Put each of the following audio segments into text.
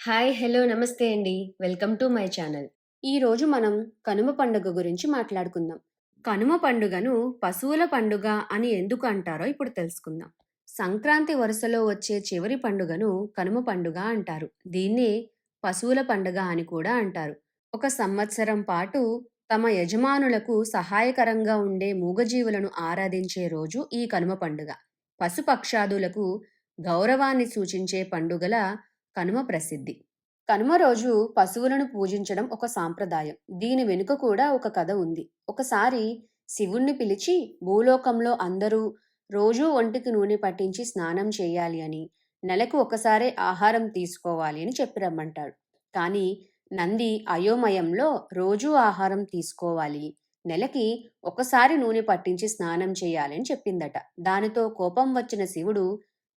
Hi hello namaste అండి. Welcome to my channel. ఈరోజు మనం కనుమ పండుగ గురించి మాట్లాడుకుందాం. కనుమ పండుగను పశువుల పండుగ అని ఎందుకు అంటారో ఇప్పుడు తెలుసుకుందాం. సంక్రాంతి వరుసలో వచ్చే చివరి పండుగను కనుమ పండుగ అంటారు. దీన్నే పశువుల పండుగ అని కూడా అంటారు. ఒక సంవత్సరం పాటు తమ యజమానులకు సహాయకరంగా ఉండే మూగజీవులను ఆరాధించే రోజు ఈ కనుమ పండుగ. పశుపక్షాదులకు గౌరవాన్ని సూచించే పండుగల కనుమ ప్రసిద్ధి. కనుమ రోజు పశువులను పూజించడం ఒక సాంప్రదాయం. దీని వెనుక కూడా ఒక కథ ఉంది. ఒకసారి శివుణ్ణి పిలిచి భూలోకంలో అందరూ రోజూ ఒంటికి నూనె పట్టించి స్నానం చేయాలి అని నెలకు ఒకసారే ఆహారం తీసుకోవాలి అని చెప్పి రమ్మంటాడు. కానీ నంది అయోమయంలో రోజూ ఆహారం తీసుకోవాలి నెలకి ఒకసారి నూనె పట్టించి స్నానం చేయాలని చెప్పిందట. దానితో కోపం వచ్చిన శివుడు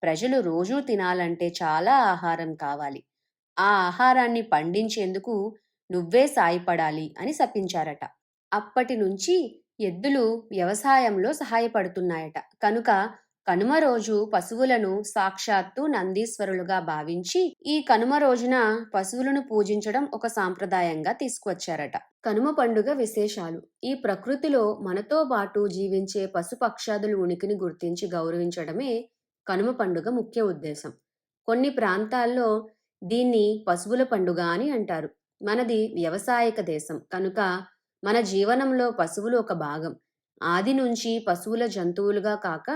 ప్రజలు రోజూ తినాలంటే చాలా ఆహారం కావాలి. ఆ ఆహారాన్ని పండించేందుకు నువ్వే సాయపడాలి అని శపించారట. అప్పటి నుంచి ఎద్దులు వ్యవసాయంలో సహాయపడుతున్నాయట. కనుక కనుమ రోజు పశువులను సాక్షాత్తు నందీశ్వరులుగా భావించి ఈ కనుమ రోజున పశువులను పూజించడం ఒక సాంప్రదాయంగా తీసుకువచ్చారట. కనుమ పండుగ విశేషాలు. ఈ ప్రకృతిలో మనతో పాటు జీవించే పశుపక్షాదుల ఉనికిని గుర్తించి గౌరవించడమే కనుమ పండుగ ముఖ్య ఉద్దేశం. కొన్ని ప్రాంతాల్లో దీన్ని పశువుల పండుగ అని అంటారు. మనది వ్యవసాయక దేశం. కనుక మన జీవనంలో పశువులు ఒక భాగం. ఆది నుంచి పశువుల జంతువులుగా కాక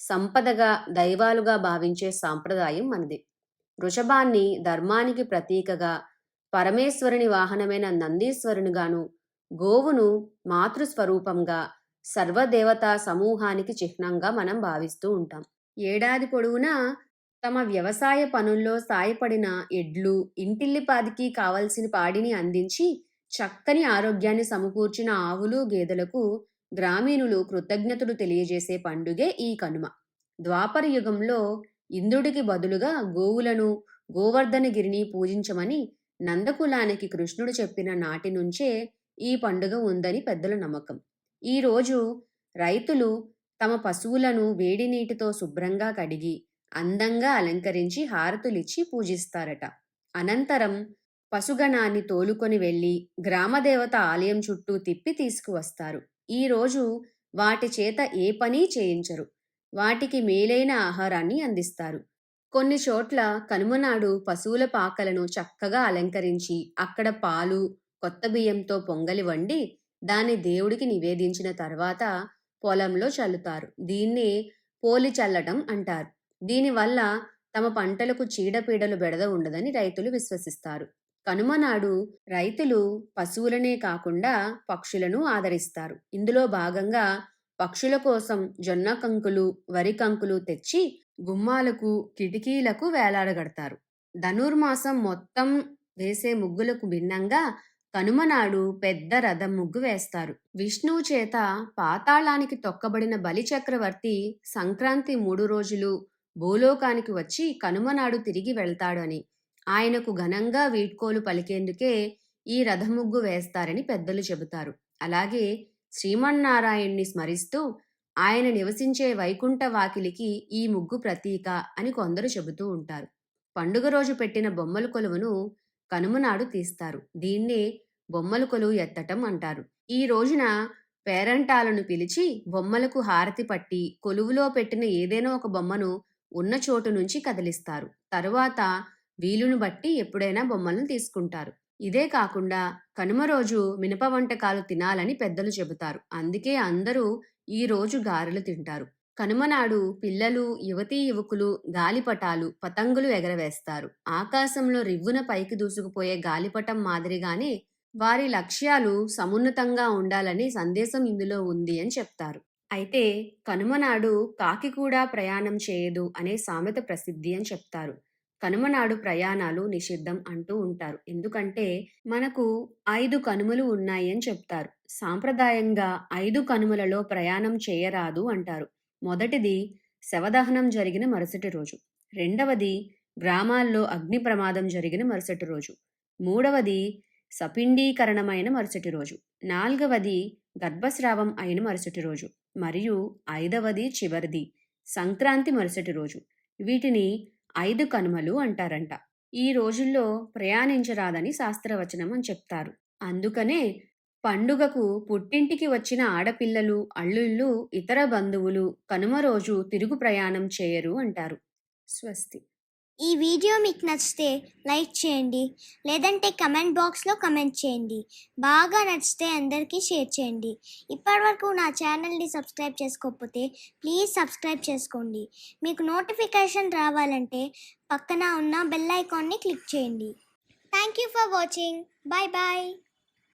సంపదగా దైవాలుగా భావించే సాంప్రదాయం మనది. వృషభాన్ని ధర్మానికి ప్రతీకగా పరమేశ్వరుని వాహనమైన నందీశ్వరునిగాను గోవును మాతృస్వరూపంగా సర్వదేవతా సమూహానికి చిహ్నంగా మనం భావిస్తూ ఉంటాం. ఏడాది పొడవునా తమ వ్యవసాయ పనుల్లో సాయపడిన ఎడ్లు ఇంటిల్లిపాదికి కావలసిన పాడిని అందించి చక్కని ఆరోగ్యాన్ని సమకూర్చిన ఆవులు గేదెలకు గ్రామీణులు కృతజ్ఞతలు తెలియజేసే పండుగే ఈ కనుమ. ద్వాపర యుగంలో ఇంద్రుడికి బదులుగా గోవులను గోవర్ధనగిరిని పూజించమని నందకులానికి కృష్ణుడు చెప్పిన నాటి నుంచే ఈ పండుగ ఉందని పెద్దల నమ్మకం. ఈరోజు రైతులు తమ పశువులను వేడి నీటితో శుభ్రంగా కడిగి అందంగా అలంకరించి హారతులిచ్చి పూజిస్తారట. అనంతరం పశుగణాన్ని తోలుకొని వెళ్ళి గ్రామదేవత ఆలయం చుట్టూ తిప్పి తీసుకువస్తారు. ఈరోజు వాటి చేత ఏ పని చేయించరు. వాటికి మేలైన ఆహారాన్ని అందిస్తారు. కొన్ని చోట్ల కనుమనాడు పశువుల పాకలను చక్కగా అలంకరించి అక్కడ పాలు కొత్త బియ్యంతో పొంగలి వండి దాన్ని దేవుడికి నివేదించిన తర్వాత పొలంలో చల్లుతారు. దీన్ని పోలి చల్లటం అంటారు. దీనివల్ల తమ పంటలకు చీడపీడలు బెడద ఉండదని రైతులు విశ్వసిస్తారు. కనుమ నాడు రైతులు పశువులనే కాకుండా పక్షులను ఆదరిస్తారు. ఇందులో భాగంగా పక్షుల కోసం జొన్న కంకులు వరి కంకులు తెచ్చి గుమ్మాలకు కిటికీలకు వేలాడగడతారు. ధనుర్మాసం మొత్తం వేసే ముగ్గులకు భిన్నంగా కనుమనాడు పెద్ద రథం ముగ్గు వేస్తారు. విష్ణువు చేత పాతాళానికి తొక్కబడిన బలిచక్రవర్తి సంక్రాంతి మూడు రోజులు భూలోకానికి వచ్చి కనుమనాడు తిరిగి వెళ్తాడని ఆయనకు ఘనంగా వీడ్కోలు పలికేందుకే ఈ రథముగ్గు వేస్తారని పెద్దలు చెబుతారు. అలాగే శ్రీమన్నారాయణ్ణి స్మరిస్తూ ఆయన నివసించే వైకుంఠ వాకిలికి ఈ ముగ్గు ప్రతీక అని కొందరు చెబుతూ ఉంటారు. పండుగ రోజు పెట్టిన బొమ్మల కొలువును కనుమనాడు తీస్తారు. దీన్నే బొమ్మలు కొలువు ఎత్తటం అంటారు. ఈ రోజున పేరంటాలను పిలిచి బొమ్మలకు హారతి పట్టి కొలువులో పెట్టిన ఏదైనా ఒక బొమ్మను ఉన్న చోటు నుంచి కదిలిస్తారు. తరువాత వీలును బట్టి ఎప్పుడైనా బొమ్మలను తీసుకుంటారు. ఇదే కాకుండా కనుమ రోజు మినప వంటకాలు తినాలని పెద్దలు చెబుతారు. అందుకే అందరూ ఈ రోజు గారెలు తింటారు. కనుమనాడు పిల్లలు యువతీ యువకులు గాలిపటాలు పతంగులు ఎగరవేస్తారు. ఆకాశంలో రివ్వున పైకి దూసుకుపోయే గాలిపటం మాదిరిగానే వారి లక్ష్యాలు సమున్నతంగా ఉండాలని సందేశం ఇందులో ఉంది అని చెప్తారు. అయితే కనుమనాడు కాకి కూడా ప్రయాణం చేయదు అనే సామెత ప్రసిద్ధి అని చెప్తారు. కనుమనాడు ప్రయాణాలు నిషిద్ధం అంటూ ఉంటారు. ఎందుకంటే మనకు ఐదు కనుమలు ఉన్నాయి అని చెప్తారు. సాంప్రదాయంగా ఐదు కనుమలలో ప్రయాణం చేయరాదు అంటారు. మొదటిది శవదహనం జరిగిన మరుసటి రోజు. రెండవది గ్రామాల్లో అగ్ని ప్రమాదం జరిగిన మరుసటి రోజు. మూడవది సపిండీకరణమైన మరుసటి రోజు. నాలుగవది గర్భస్రావం అయిన మరుసటి రోజు. మరియు ఐదవది చివరిది సంక్రాంతి మరుసటి రోజు. వీటిని ఐదు కనుమలు అంటారంట. ఈ రోజుల్లో ప్రయాణించరాదని శాస్త్రవచనం అని చెప్తారు. అందుకనే పండుగకు పుట్టింటికి వచ్చిన ఆడపిల్లలు అల్లుళ్ళు ఇతర బంధువులు కనుమ రోజు తిరుగు ప్రయాణం చేయరు అంటారు. స్వస్తి. ఈ వీడియో మీకు నచ్చితే లైక్ చేయండి లేదంటే కమెంట్ బాక్స్లో కమెంట్ చేయండి. బాగా నచ్చితే అందరికీ షేర్ చేయండి. ఇప్పటివరకు నా ఛానల్ని సబ్స్క్రైబ్ చేసుకోకపోతే ప్లీజ్ సబ్స్క్రైబ్ చేసుకోండి. మీకు నోటిఫికేషన్ రావాలంటే పక్కన ఉన్న బెల్ ఐకాన్ని క్లిక్ చేయండి. Thank you for watching. Bye bye